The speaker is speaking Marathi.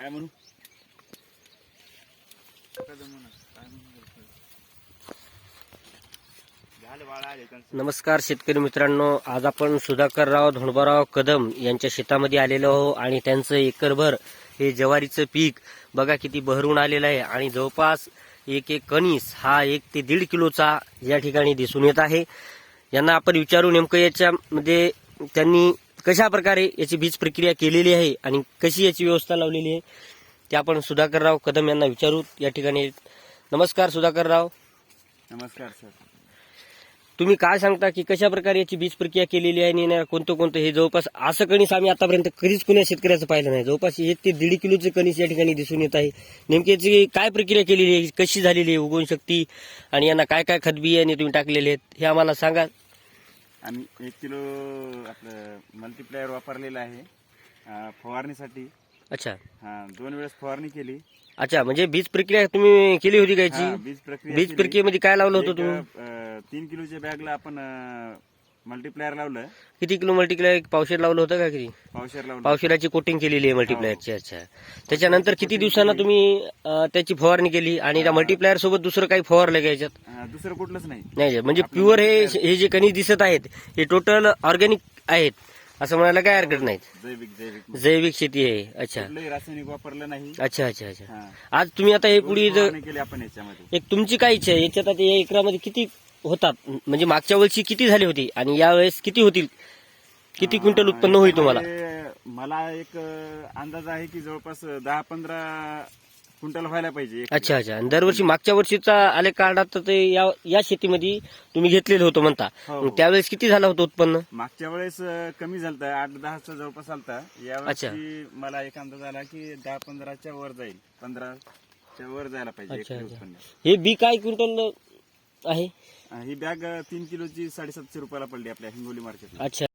काय म्हणू? नमस्कार शेतकरी मित्रांनो आज आपण सुधाकरराव धोंडबाराव कदम यांच्या शेतामध्ये आलेलो आहो आणि त्यांचं एकरभर हे ज्वारीचं पीक बघा किती बहरून आलेलं आहे. आणि जवळपास एक एक कणीस हा एक ते दीड किलोचा या ठिकाणी दिसून येत आहे. यांना आपण विचारू नेमकं याच्यामध्ये त्यांनी कशा प्रकारे याची बीज प्रक्रिया केलेली आहे आणि कशी याची व्यवस्था लावलेली आहे ते आपण सुधाकरराव कदम यांना विचारू. या ठिकाणी नमस्कार सुधाकरराव. नमस्कार सर. तुम्ही काय सांगता की कशा प्रकारे याची बीज प्रक्रिया केलेली आहे आणि कोणतं कोणतं? हे जवळपास असं कणीस आम्ही आतापर्यंत कधीच कुण्या शेतकऱ्याचं पाहिलं नाही. जवळपास एक ते दीड किलोचे कणीस या ठिकाणी दिसून येत आहे. नेमकी याची काय प्रक्रिया केलेली आहे? कशी झालेली आहे उगवण शक्ती? आणि यांना काय काय खत बियाणे तुम्ही टाकलेले आहेत? हे आम्हाला सांगा. आम्ही एक किलो आपलं मल्टीप्लायर वापरलेलं आहे अं, फवारणीसाठी. अच्छा. हा दोन वेळेस फवारणी केली. अच्छा म्हणजे बीज प्रक्रिया तुम्ही केली होती का हा, याची बीज प्रक्रिया बीज केली. प्रक्रियेमध्ये काय लावलं होतं एक, तुम्ही? अं, तीन किलोच्या बॅगला आपण मल्टीप्लायर लावलं. किती किलो मल्टीप्लाय पावशेर लावलं होतं का किती? पावशेर लावलं. पावशेराची कोटिंग केलेली आहे मल्टीप्लायरची अच्छा. त्याच्यानंतर किती दिवसांना तुम्ही अं, त्याची फवारणी केली आणि त्या मल्टीप्लायर सोबत दुसरं काही फवारलं का याच्यात? दुसरं कुठलंच नाही. नाही म्हणजे प्युअर हे हे जे कणीस दिसत आहेत हे टोटल ऑर्गॅनिक आहेत असं म्हणायला काय हरकत नाहीत. जैविक जैविक. जैविक शेती आहे अच्छा. कुठलंही रासायनिक वापरलं नाही. अच्छा अच्छा अच्छा. हा. आज तुम्ही आता हे पुढे दोन फवारणी केली आपण याच्यामध्ये. एक तुमची काय इच्छा आहे? याच्यात आता या एकरामध्ये किती होतात. म्हणजे मागच्या वर्षी किती झाली होती आणि यावेळेस किती होतील? किती क्विंटल उत्पन्न होईल तुम्हाला? मला एक अंदाज आहे की जवळपास दहा पंधरा क्विंटल व्हायला पाहिजे. अच्छा अच्छा. आणि दरवर्षी मागच्या वर्षीचा आले तर ते या या शेतीमध्ये तुम्ही घेतलेलं होतं म्हणता. हो. मग त्यावेळेस किती झालं होतं उत्पन्न? मागच्या वेळेस अं, कमी झालत. आठ दहाचा जवळपास आलता. यावर्षी मला एक अंदाज आला की दहा पंधराच्या वर जाईल. पंधराच्या वर जायला पाहिजे अच्छा, एकरी अच्छा. उत्पन्न. हे बी काय क्विंटल आहे? ही बॅग तीन किलोची साडेसातशे रुपयाला पडली आपल्या हिंगोली मार्केटला अच्छा.